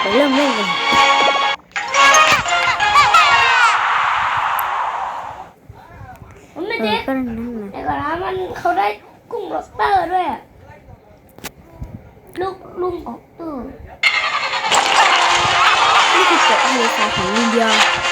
ไปเริ่มเล่นกันมันเอไม่อเจ๊ก็นั่นนะแต่ก่อนนะมันเขาได้กุ้งล็อบสเตอร์ด้วยอะลูกลุงออกเตอร์นี่คือเกิดอเมริกาของอินเดียเ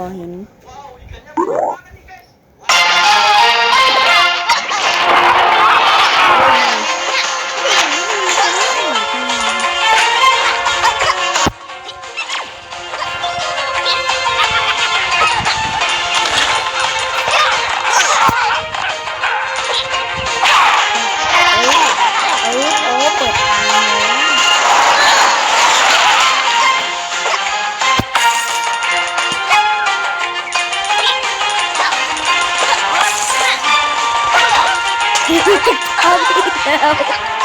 อเห็น อี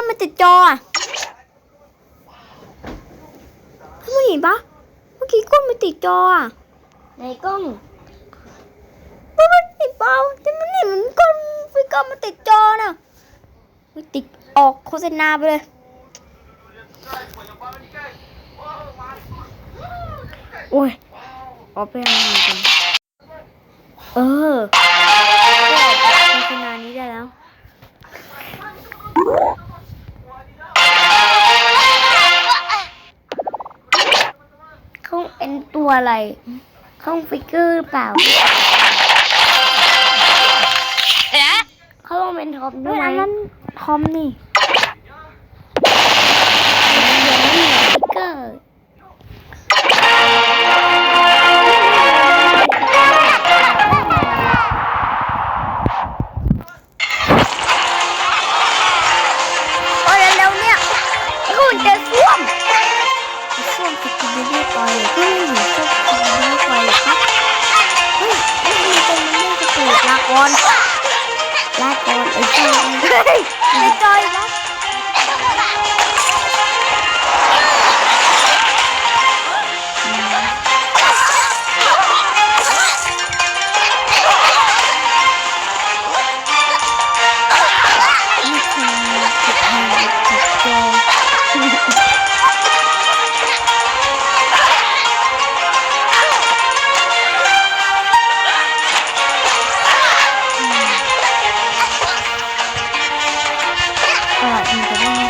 อกี้ก้อนมันติดจออะเพื่อนๆเห็นปะเมื่อกี้ก้อนมันติดจออะในกล้องเพื่อนๆเห็นเปล่าแต่มันเห็นมันก้อนฟิกเกอร์มันติดจอน่ะมันติดออกโฆษณาไปเลยโอ้ยออกไปเอาหน่อยกันเออ ตัวอะไรเขาฟิกเกอร์หรือเปล่าเขาลองเป็นท็อปด้เฮ้วยยอันนั้นทอมนี่ 啊，你怎么？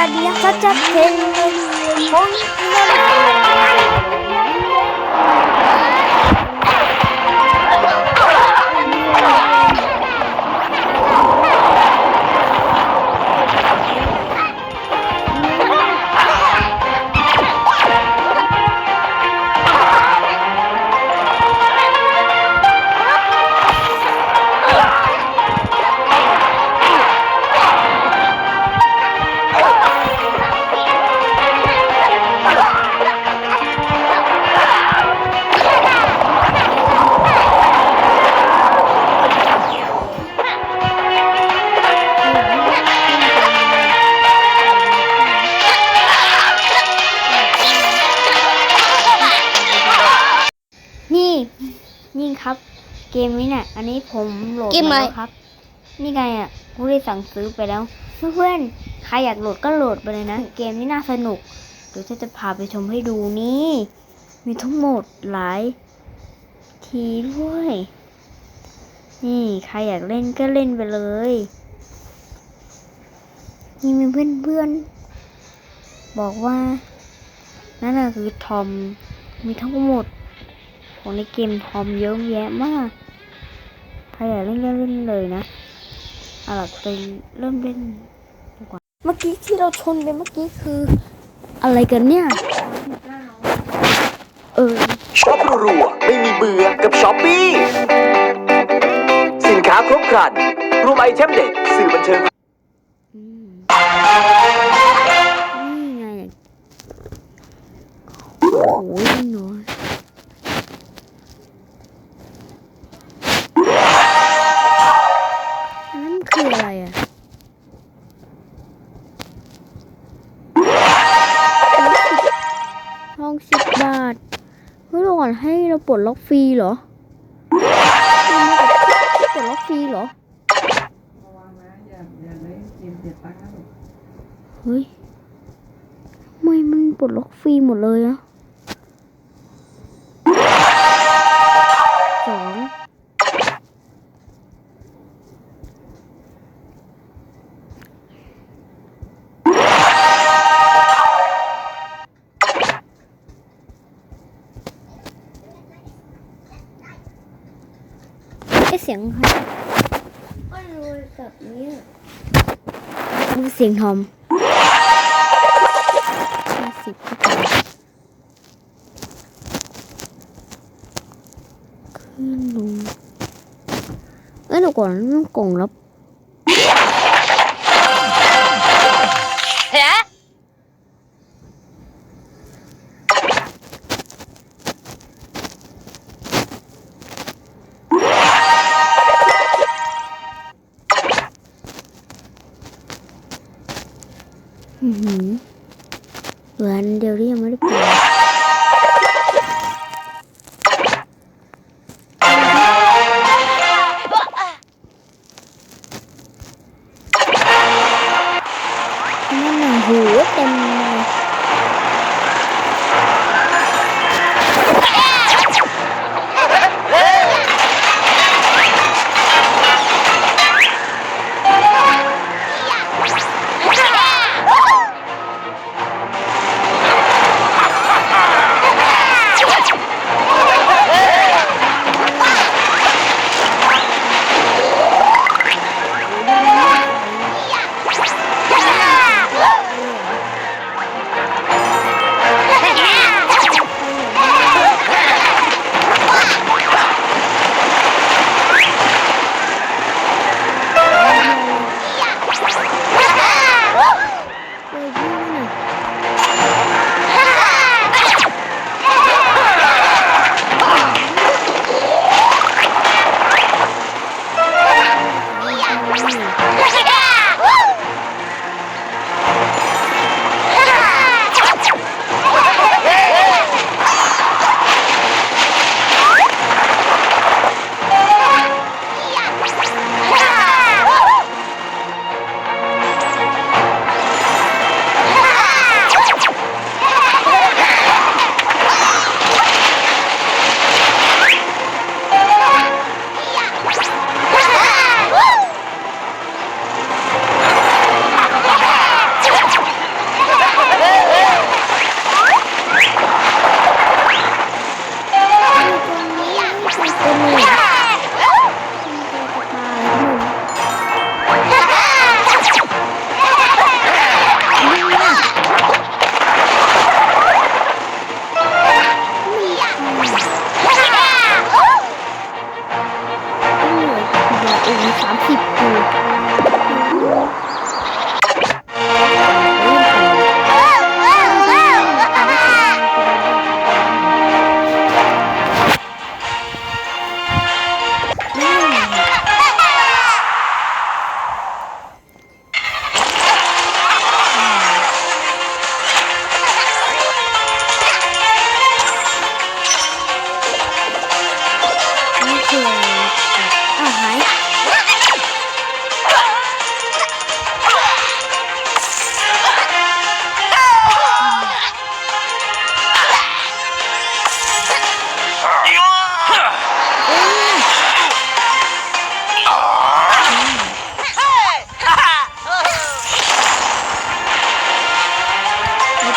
มันคนเดี เกมนี้เนี่ย อันนี้ผมโหลดเกมมาอะไรแล้วครับ นี่ไงอะกูได้สั่งซื้อไปแล้ว เพื่อนๆ ใครอยากโหลดก็โหลดไปเลยนะ เกมนี้น่าสนุก เดี๋ยวจะจะพาไปชมให้ดูนี่ มีทั้งหมดหลาย ทีด้วย นี่ใครอยากเล่นก็เล่นไปเลย นี่มีเพื่อนๆ บอกว่า นั่นน่ะคือทอม มีทั้งหมดของในเกมทอมเยอะแยะมากใครอยากเล่นก็เล่นเลยนะเอาล่ะไปเริ่มเล่นดีกว่าเมื่อกี้ที่เราชนไปเมื่อกี้คือ อะไรกันเนี่ย เออช็อปรัวๆไม่มีเบื่อกับช้อปปี้สินค้าครบครันรวมไอเทมเด็ดสื่อบันเทิงอืมนี่ไงโอ้โอนให้เราปลดล็อกฟรีเหรอปลดล็อกฟรีเหรอเฮ้ยไม่มันปลดล็อกฟรีหมดเลยอะสอง ไอเสียงใครก็รู้แบบนี้ดูเสียงทอมห้าสิบขึ้นลงเอ้ยหนูก่อนมันกล่องรับฮ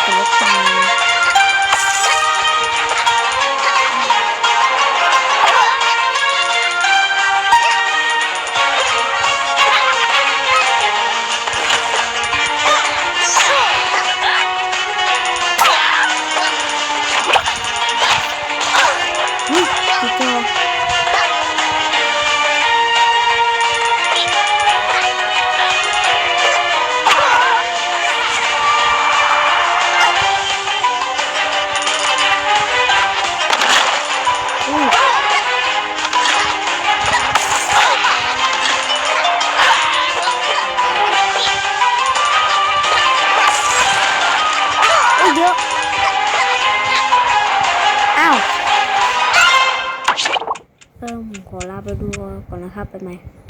怎么可能 happen, my